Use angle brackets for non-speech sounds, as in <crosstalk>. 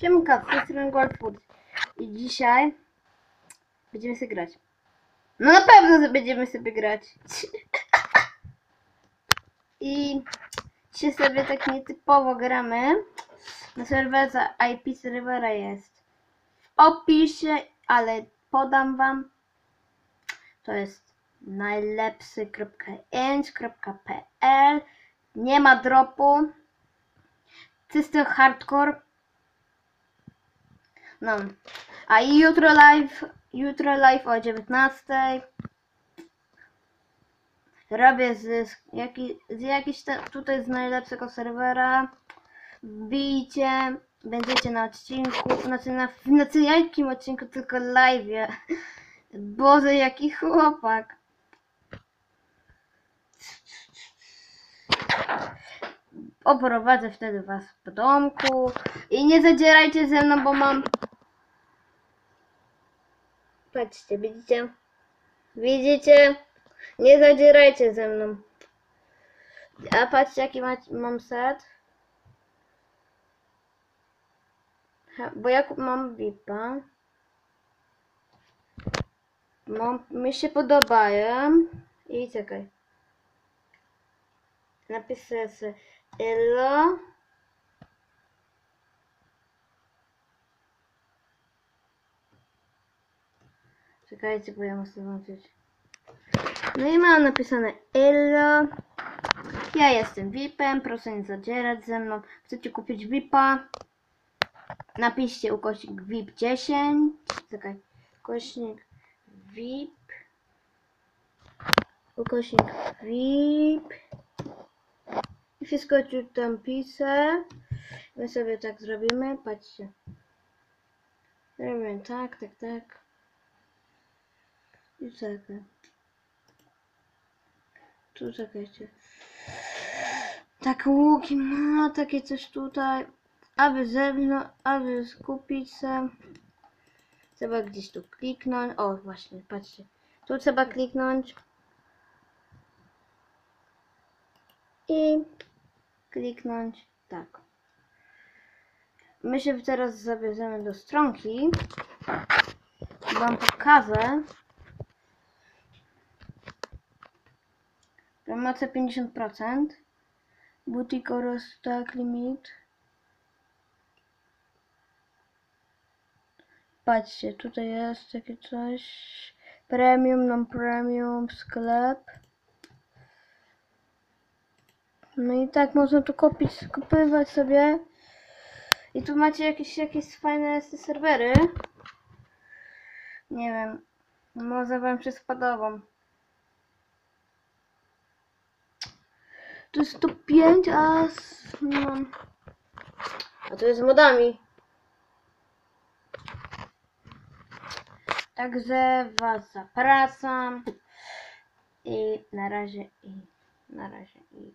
Siemka, z tej strony. I dzisiaj będziemy sobie grać. No na pewno będziemy sobie grać. <laughs> I dzisiaj sobie tak nietypowo gramy. Na serwerze IP serwera jest w opisie, ale podam wam. To jest najlepszy.eng.pl Nie ma dropu. Czysty hardcore. No. A i jutro live, jutro live o 19. Robię z, jaki, z jakiś te, tutaj z najlepszego serwera. Wbijcie, będziecie na odcinku, znaczy na, znaczy jakim odcinku, tylko live. Boże, jaki chłopak. Oprowadzę wtedy was po domku. I nie zadzierajcie ze mną, bo mam... Patrzcie, widzicie? Widzicie? Nie zadzierajcie ze mną. A patrzcie, jaki ma, mam set. Ha, Bo ja kup- mam VIPa. Mam, mi się podobają. I czekaj. Napiszę sobie Elo. Czekajcie, bo ja muszę włączyć. No i mam napisane Elo. Ja jestem VIPem, proszę nie zadzierać ze mną. Chcecie kupić VIPa? Napiszcie ukośnik VIP 10. Czekaj. Ukośnik VIP. Ukośnik VIP. I wszystko tu tam piszę. My sobie tak zrobimy. Patrzcie. Zrobimy tak, tak, tak. Czekaj. Tu czekajcie. Tak łuki ma, takie coś tutaj. Aby zewnątrz, aby skupić się. Trzeba gdzieś tu kliknąć. O, właśnie, patrzcie. Tu trzeba kliknąć. I kliknąć tak. My się teraz zabierzemy do stronki. Wam pokażę. Promocja 50%. Boutique oraz tak limit. Patrzcie, tutaj jest takie coś. Premium, non premium, sklep. No i tak można tu kupić, kupywać sobie. I tu macie jakieś, jakieś fajne serwery. Nie wiem. Może wam się spodobą. To jest to 5, a z, no. A to jest z modami. Także was zapraszam. I na razie i na razie i